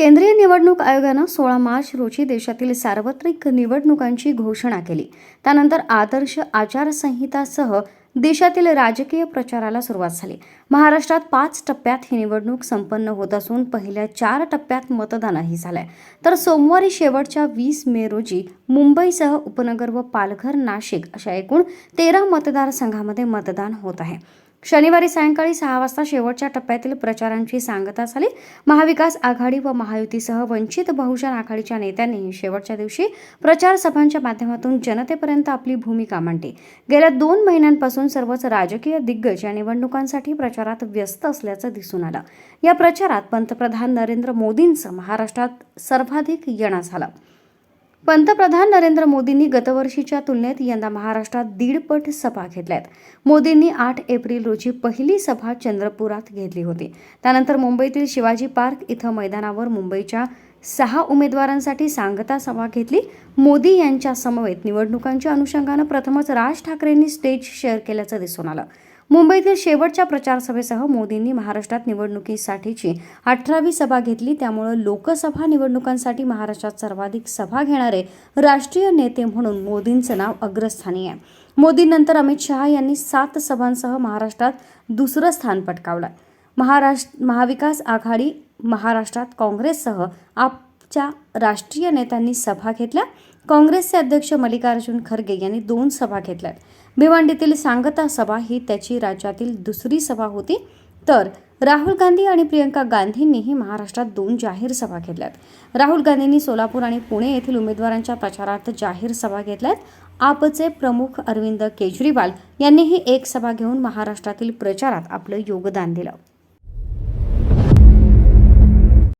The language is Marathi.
केंद्रीय निवडणूक आयोगानं सोळा मार्च रोजी देशातील सार्वत्रिक निवडणुकांची घोषणा केली. त्यानंतर आदर्श आचारसंहितासह देशातील राजकीय प्रचाराला सुरुवात झाली. महाराष्ट्रात पाच टप्प्यात ही निवडणूक संपन्न होत असून पहिल्या चार टप्प्यात मतदानही झालंय. तर सोमवारी शेवटच्या वीस मे रोजी मुंबईसह उपनगर व पालघर नाशिक अशा एकूण तेरा मतदारसंघामध्ये मतदान होत आहे. शनिवारी सायंकाळी सहा वाजता शेवटच्या टप्प्यातील प्रचारांची सांगता झाली. महाविकास आघाडी व महायुतीसह वंचित बहुजन आघाडीच्या नेत्यांनी शेवटच्या दिवशी प्रचार सभांच्या माध्यमातून जनतेपर्यंत आपली भूमिका मांडली. गेल्या दोन महिन्यांपासून सर्वच राजकीय दिग्गज या निवडणुकांसाठी प्रचारात व्यस्त असल्याचं दिसून आलं. या प्रचारात पंतप्रधान नरेंद्र मोदींचं महाराष्ट्रात सर्वाधिक येणं झालं. पंतप्रधान नरेंद्र मोदींनी गतवर्षीच्या तुलनेत यंदा महाराष्ट्रात दीडपट सभा घेतल्यात. मोदींनी आठ एप्रिल रोजी पहिली सभा चंद्रपुरात घेतली होती. त्यानंतर मुंबईतील शिवाजी पार्क इथं मैदानावर मुंबईच्या सहा उमेदवारांसाठी सांगता सभा घेतली. मोदी यांच्या समवेत निवडणुकांच्या अनुषंगानं प्रथमच राज ठाकरेंनी स्टेज शेअर केल्याचं दिसून आलं. मुंबईतील शेवटच्या प्रचारसभेसह मोदींनी महाराष्ट्रात निवडणुकीसाठीची अठरावी सभा घेतली. त्यामुळं लोकसभा निवडणुकांसाठी महाराष्ट्रात सर्वाधिक सभा घेणारे राष्ट्रीय नेते म्हणून मोदींचं नाव अग्रस्थानी आहे मोदींनंतर अमित शहा यांनी सात सभांसह महाराष्ट्रात दुसरं स्थान पटकावलं. महाराष्ट्र महाविकास आघाडी महाराष्ट्रात काँग्रेससह आपच्या राष्ट्रीय नेत्यांनी सभा घेतल्या. काँग्रेसचे अध्यक्ष मल्लिकार्जुन खरगे यांनी दोन सभा घेतल्या भिवंडीतील सांगता सभा ही त्याची राज्यातील दुसरी सभा होती. तर राहुल गांधी आणि प्रियंका गांधींनीही महाराष्ट्रात दोन जाहीर सभा घेतल्यात. राहुल गांधींनी सोलापूर आणि पुणे येथील उमेदवारांच्या प्रचारार्थ जाहीर सभा घेतल्यात. आपचे प्रमुख अरविंद केजरीवाल यांनीही एक सभा घेऊन महाराष्ट्रातील प्रचारात आपलं योगदान दिलं.